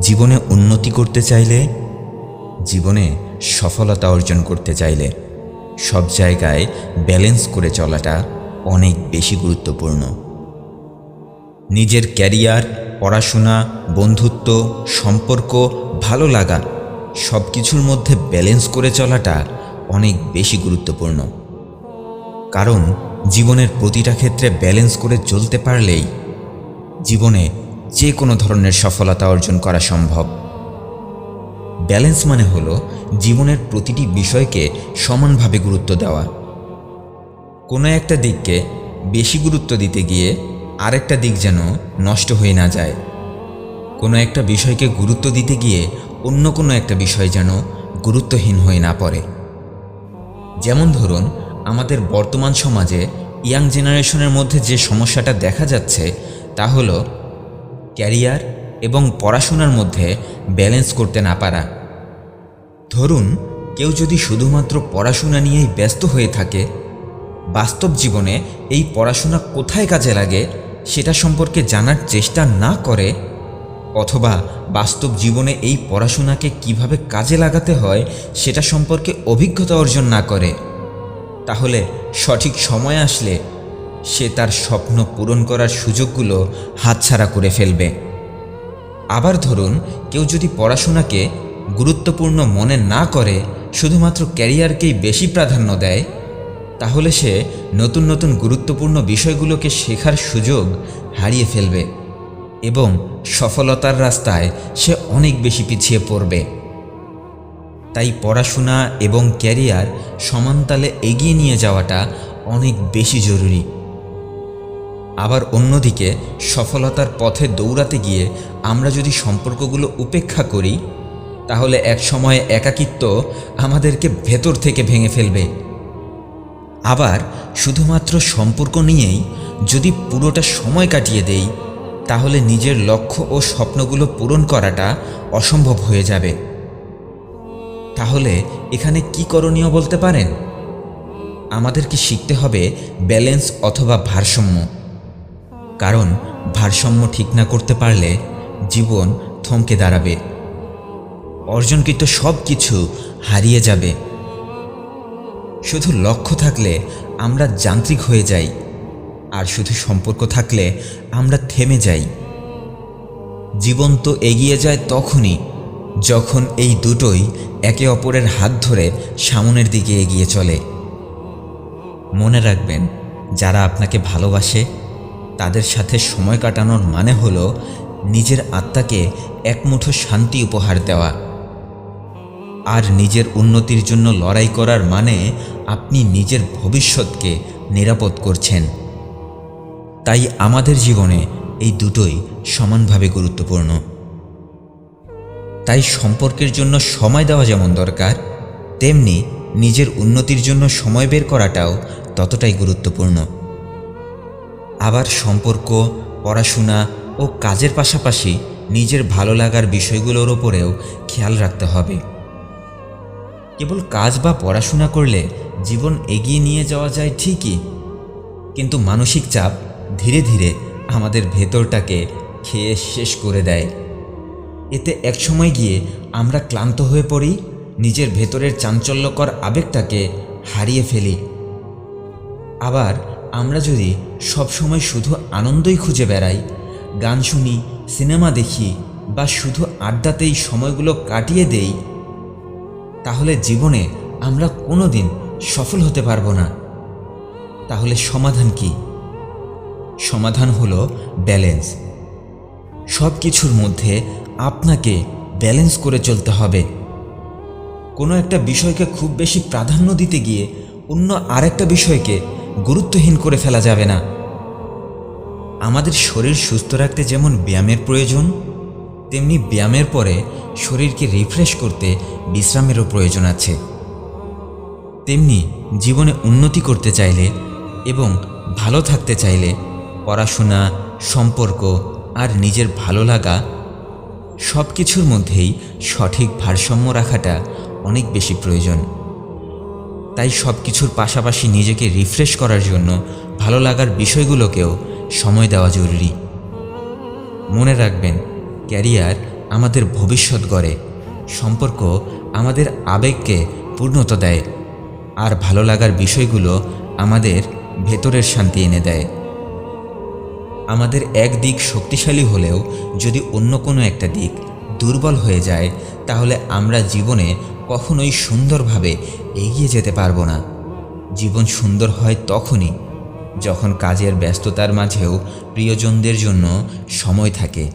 জীবনে উন্নতি করতে চাইলে, জীবনে সফলতা অর্জন করতে চাইলে সব জায়গায় ব্যালেন্স করে চলাটা অনেক বেশি গুরুত্বপূর্ণ। নিজের ক্যারিয়ার পড়াশোনা, বন্ধুত্ব, সম্পর্ক ভালো লাগা সব কিছুর মধ্যে ব্যালেন্স করে চলাটা অনেক বেশি গুরুত্বপূর্ণ। কারণ জীবনের প্রতিটা ক্ষেত্রে ব্যালেন্স করে চলতে পারলেই জীবনে যে কোনো ধরনের সফলতা অর্জন করা সম্ভব। ব্যালেন্স মানে হলো জীবনের প্রতিটি বিষয়কে সমানভাবে গুরুত্ব দেওয়া। কোনো একটা দিককে বেশি গুরুত্ব দিতে গিয়ে আরেকটা দিক যেন নষ্ট হয়ে না যায়। কোনো একটা বিষয়কে গুরুত্ব দিতে গিয়ে অন্য কোনো একটা বিষয় যেন গুরুত্বহীন হয়ে না পড়ে। যেমন ধরুন, আমাদের বর্তমান সমাজে ইয়াং জেনারেশনের মধ্যে যে সমস্যাটা দেখা যাচ্ছে তা হলো ক্যারিয়ার এবং পড়াশোনার মধ্যে ব্যালেন্স করতে না পারা। ধরুন, কেউ যদি শুধুমাত্র পড়াশোনা নিয়েই ব্যস্ত হয়ে থাকে, বাস্তব জীবনে এই পড়াশোনা কোথায় কাজে লাগে সেটা সম্পর্কে জানার চেষ্টা না করে, অথবা বাস্তব জীবনে এই পড়াশোনাকে কীভাবে কাজে লাগাতে হয় সেটা সম্পর্কে অভিজ্ঞতা অর্জন না করে, তাহলে সঠিক সময় আসলে সে তার স্বপ্ন পূরণ করার সুযোগগুলো হাতছাড়া করে ফেলবে। আবার ধরুন, কেউ যদি পড়াশোনাকে গুরুত্বপূর্ণ মনে না করে, শুধুমাত্র ক্যারিয়ারকেই বেশি প্রাধান্য দেয়, তাহলে সে নতুন নতুন গুরুত্বপূর্ণ বিষয়গুলোকে শেখার সুযোগ হারিয়ে ফেলবে এবং সফলতার রাস্তায় সে অনেক বেশি পিছিয়ে পড়বে। তাই পড়াশোনা এবং ক্যারিয়ার সমানতালে এগিয়ে নিয়ে যাওয়াটা অনেক বেশি জরুরি। আবার অন্যদিকে সফলতার পথে দৌড়াতে গিয়ে আমরা যদি সম্পর্কগুলো উপেক্ষা করি, তাহলে এক সময় একাকিত্ব আমাদেরকে ভেতর থেকে ভেঙে ফেলবে। আবার শুধুমাত্র সম্পর্ক নিয়েই যদি পুরোটা সময় কাটিয়ে দেই, তাহলে নিজের লক্ষ্য ও স্বপ্নগুলো পূরণ করাটা অসম্ভব হয়ে যাবে। তাহলে এখানে কি করণীয় বলতে পারেন? আমাদেরকে শিখতে হবে ব্যালেন্স অথবা ভারসাম্য? কারণ ভারসাম্য ঠিক না করতে পারলে জীবন থমকে দাঁড়াবে। অর্জনকৃত সব কিছু হারিয়ে যাবে। শুধু লক্ষ্য থাকলে আমরা যান্ত্রিক হয়ে যাই, আর শুধু সম্পর্ক থাকলে আমরা থেমে যাই। জীবন তো এগিয়ে যায় তখনই, যখন এই দুটোই একে অপরের হাত ধরে সামনের দিকে এগিয়ে চলে। মনে রাখবেন, যারা আপনাকে ভালোবাসে তাদের সাথে সময় কাটানোর মানে হলো নিজের আত্মাকে একমুঠো শান্তি উপহার দেওয়া। আর নিজের উন্নতির জন্য লড়াই করার মানে আপনি নিজের ভবিষ্যৎকে নিরাপদ করছেন। তাই আমাদের জীবনে এই দুটোই সমানভাবে গুরুত্বপূর্ণ। তাই সম্পর্কের জন্য সময় দেওয়া যেমন দরকার, তেমনি নিজের উন্নতির জন্য সময় বের করাটাও ততটাই গুরুত্বপূর্ণ। আবার সম্পর্ক, পড়াশোনা ও কাজের পাশাপাশি নিজের ভালো লাগার বিষয়গুলোর ওপরেও খেয়াল রাখতে হবে। কেবল কাজ বা পড়াশোনা করলে জীবন এগিয়ে নিয়ে যাওয়া যায় ঠিকই, কিন্তু মানসিক চাপ ধীরে ধীরে আমাদের ভেতরটাকে খেয়ে শেষ করে দেয়। এতে একসময় গিয়ে আমরা ক্লান্ত হয়ে পড়ি, নিজের ভেতরের চাঞ্চল্যকর আবেগটাকে হারিয়ে ফেলি। আবার আমরা যদি সবসময় শুধু আনন্দই খুঁজে বেড়াই, গান শুনি, সিনেমা দেখি বা শুধু আড্ডাতেই সময়গুলো কাটিয়ে দেই, তাহলে জীবনে আমরা কোনো দিন সফল হতে পারব না। তাহলে সমাধান কি? সমাধান হলো ব্যালেন্স। সব কিছুর মধ্যে আপনাকে ব্যালেন্স করে চলতে হবে। কোনো একটা বিষয়কে খুব বেশি প্রাধান্য দিতে গিয়ে অন্য আরেকটা বিষয়কে গুরুত্বহীন করে ফেলা যাবে না। আমাদের শরীর সুস্থ রাখতে যেমন ব্যায়ামের প্রয়োজন, তেমনি ব্যায়ামের পরে শরীরকে রিফ্রেশ করতে বিশ্রামেরও প্রয়োজন আছে। তেমনি জীবনে উন্নতি করতে চাইলে এবং ভালো থাকতে চাইলে পড়াশোনা, সম্পর্ক আর নিজের ভালো লাগা সব কিছুর মধ্যেই সঠিক ভারসাম্য রাখাটা অনেক বেশি প্রয়োজন। তাই সব কিছুর পাশাপাশি নিজেকে রিফ্রেশ করার জন্য ভালো লাগার বিষয়গুলোকেও সময় দেওয়া জরুরি। মনে রাখবেন, ক্যারিয়ার আমাদের ভবিষ্যৎ গড়ে, সম্পর্ক আমাদের আবেগকে পূর্ণতা দেয়, আর ভালো লাগার বিষয়গুলো আমাদের ভেতরের শান্তি এনে দেয়। আমাদের এক দিক শক্তিশালী হলেও যদি অন্য কোনো একটা দিক দুর্বল হয়ে যায়, তাহলে আমরা জীবনে কখনোই সুন্দরভাবে এগিয়ে যেতে পারব না। জীবন সুন্দর হয় তখনই যখন কাজের ব্যস্ততার মাঝেও প্রিয়জনদের জন্য সময় থাকে,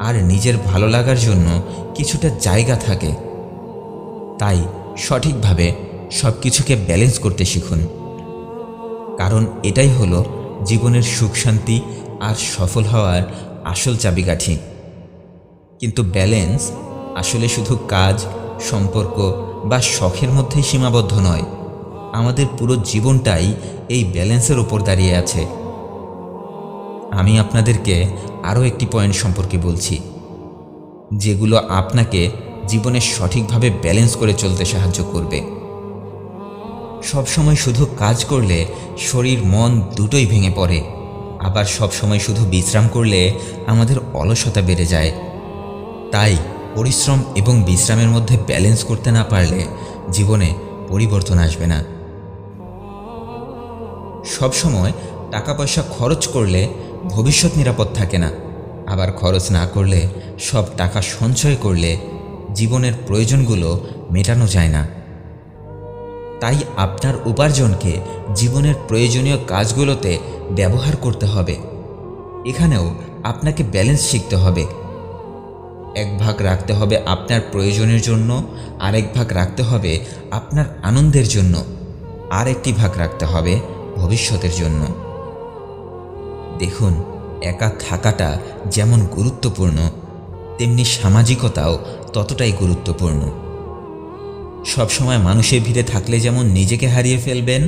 আর নিজের ভালো লাগার জন্য কিছুটা জায়গা থাকে, তাই সঠিকভাবে সব কিছুকে ব্যালেন্স করতে শিখুন। কারণ এটাই হলো জীবনের সুখ শান্তি আর সফল হওয়ার আসল চাবিকাঠি। কিন্তু ব্যালেন্স আসলে শুধু কাজ, সম্পর্ক বা শখের মধ্যেই সীমাবদ্ধ নয়। আমাদের পুরো জীবনটাই এই ব্যালেন্সের ওপর দাঁড়িয়ে আছে। আমি আপনাদেরকে আরও একটি পয়েন্ট সম্পর্কে বলছি, যেগুলো আপনাকে জীবনে সঠিকভাবে ব্যালেন্স করে চলতে সাহায্য করবে। সবসময় শুধু কাজ করলে শরীর, মন দুটোই ভেঙে পড়ে। আবার সব সময় শুধু বিশ্রাম করলে আমাদের অলসতা বেড়ে যায়। তাই পরিশ্রম এবং বিশ্রামের মধ্যে ব্যালেন্স করতে না পারলে জীবনে পরিবর্তন আসবে না। সব সময় টাকা পয়সা খরচ করলে ভবিষ্যৎ নিরাপদ থাকে না। আবার খরচ না করলে সব টাকা সঞ্চয় করলে জীবনের প্রয়োজনগুলো মেটানো যায় না। তাই আপনার উপার্জনকে জীবনের প্রয়োজনীয় কাজগুলোতে ব্যবহার করতে হবে। এখানেও আপনাকে ব্যালেন্স শিখতে হবে। এক ভাগ রাখতে হবে আপনার প্রয়োজনের জন্য, আরেক ভাগ রাখতে হবে আপনার আনন্দের জন্য। আর একটি ভাগ রাখতে হবে ভবিষ্যতের জন্য। দেখুন, একা থাকাটা যেমন গুরুত্বপূর্ণ, তেমনি সামাজিকতাও ততটাই গুরুত্বপূর্ণ। সবসময় মানুষের ভিড়ে থাকলে যেমন নিজেকে হারিয়ে ফেলবেন,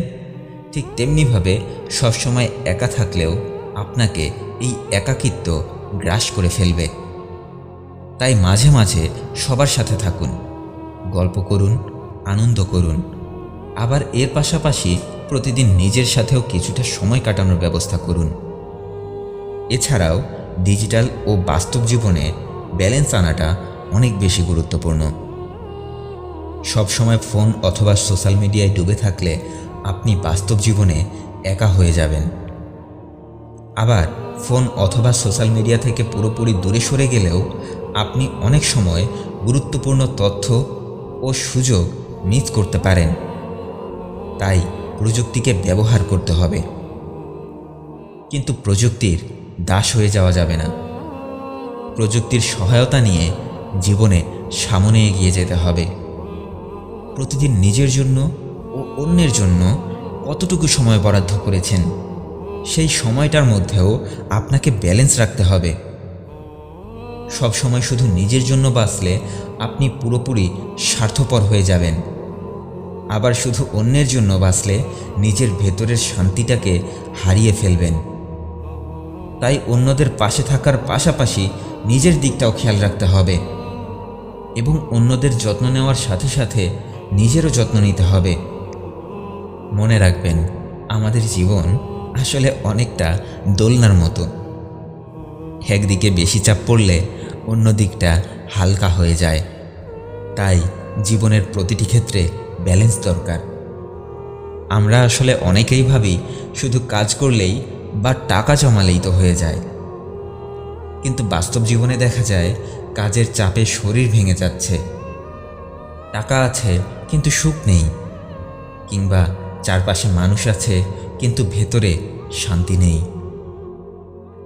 ঠিক তেমনিভাবে সবসময় একা থাকলেও আপনাকে এই একাকিত্ব গ্রাস করে ফেলবে। তাই মাঝে মাঝে সবার সাথে থাকুন, গল্প করুন, আনন্দ করুন। আবার এর পাশাপাশি প্রতিদিন নিজের সাথেও কিছুটা সময় কাটানোর ব্যবস্থা করুন। এছাড়াও ডিজিটাল ও বাস্তব জীবনে ব্যালেন্স আনাটা অনেক বেশি গুরুত্বপূর্ণ। সবসময় ফোন অথবা সোশ্যাল মিডিয়ায় ডুবে থাকলে আপনি বাস্তব জীবনে একা হয়ে যাবেন। আবার ফোন অথবা সোশ্যাল মিডিয়া থেকে পুরোপুরি দূরে সরে গেলেও আপনি অনেক সময় গুরুত্বপূর্ণ তথ্য ও সুযোগ মিস করতে পারেন। তাই প্রযুক্তিকে ব্যবহার করতে হবে। কিন্তু প্রযুক্তির দাস হয়ে যাওয়া যাবে না। প্রযুক্তির সহায়তা নিয়ে জীবনে সামনে এগিয়ে যেতে হবে। প্রতিদিন নিজের জন্য ও অন্যের জন্য কতটুকু সময় বরাদ্দ করেছেন, সেই সময়টার মধ্যেও আপনাকে ব্যালেন্স রাখতে হবে। সব সময় শুধু নিজের জন্য বাঁচলে আপনি পুরোপুরি স্বার্থপর হয়ে যাবেন। আবার শুধু অন্যের জন্য বাঁচলে নিজের ভেতরের শান্তিটাকে হারিয়ে ফেলবেন। তাই অন্যদের পাশে থাকার পাশাপাশি নিজের দিকটাও খেয়াল রাখতে হবে এবং অন্যদের যত্ন নেওয়ার সাথে সাথে নিজেরও যত্ন নিতে হবে। মনে রাখবেন, আমাদের জীবন আসলে অনেকটা দোলনার মতো। একদিকে বেশি চাপ পড়লে অন্য দিকটা হালকা হয়ে যায়। তাই জীবনের প্রতিটি ক্ষেত্রে ব্যালেন্স দরকার। আমরা আসলে অনেকেই ভাবি, শুধু কাজ করলেই বা টাকা জমালেই তো হয়ে যায়। কিন্তু বাস্তব জীবনে দেখা যায়, কাজের চাপে শরীর ভেঙে যাচ্ছে। টাকা আছে, কিন্তু সুখ নেই। কিংবা চারপাশে মানুষ আছে, কিন্তু ভেতরে শান্তি নেই।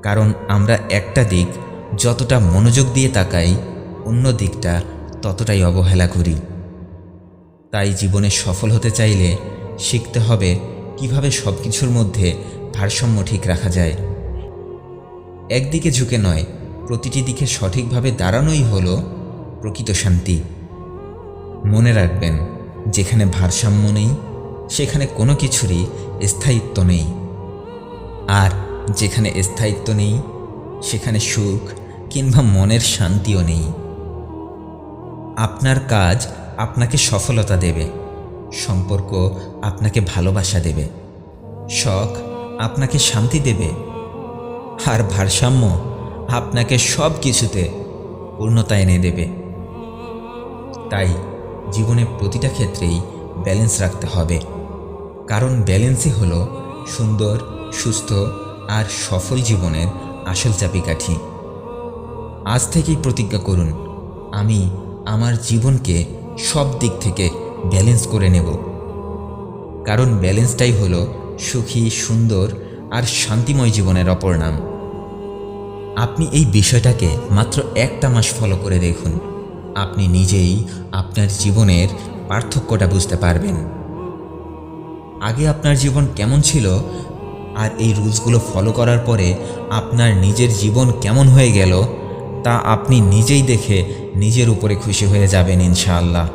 কারণ আমরা একটা দিক যতটা মনোযোগ দিয়ে তাকাই, অন্য দিকটা ততটাই অবহেলা করি। তাই জীবনে সফল হতে চাইলে শিখতে হবে কীভাবে সব কিছুর মধ্যে ভারসাম্য ঠিক রাখা যায়। একদিকে ঝুঁকে নয়, প্রতিটি দিকে সঠিকভাবে দাঁড়ানোই হলো প্রকৃত শান্তি। মনে রাখবেন, যেখানে ভারসাম্য নেই, সেখানে কোনো কিছুরই স্থায়িত্ব নেই। আর যেখানে স্থায়িত্ব নেই, সেখানে সুখ কিংবা মনের শান্তিও নেই। আপনার কাজ আপনাকে সফলতা দেবে। সম্পর্ক আপনাকে ভালোবাসা দেবে। শখ আপনাকে শান্তি দেবে। আর ভারসাম্য আপনাকে সব কিছুতে পূর্ণতা এনে দেবে। তাই জীবনে প্রতিটা ক্ষেত্রেই ব্যালেন্স রাখতে হবে। কারণ ব্যালেন্সই হলো সুন্দর, সুস্থ আর সফল জীবনের আসল চাপিকাঠি আজ থেকেই প্রতিজ্ঞা করুন, আমি আমার জীবনকে সব দিক থেকে ব্যালেন্স করে নেব। কারণ ব্যালেন্সটাই হলো সুখী, সুন্দর আর শান্তিময় জীবনের অপর নাম। আপনি এই বিষয়টাকে মাত্র একটা মাস ফলো করে দেখুন। আপনি নিজেই আপনার জীবনের পার্থক্যটা বুঝতে পারবেন। আগে আপনার জীবন কেমন ছিল আর এই রুলসগুলো ফলো করার পরে আপনার নিজের জীবন কেমন হয়ে গেল তা আপনি নিজেই দেখে নিজের উপরে খুশি হয়ে যাবেন ইনশাআল্লাহ।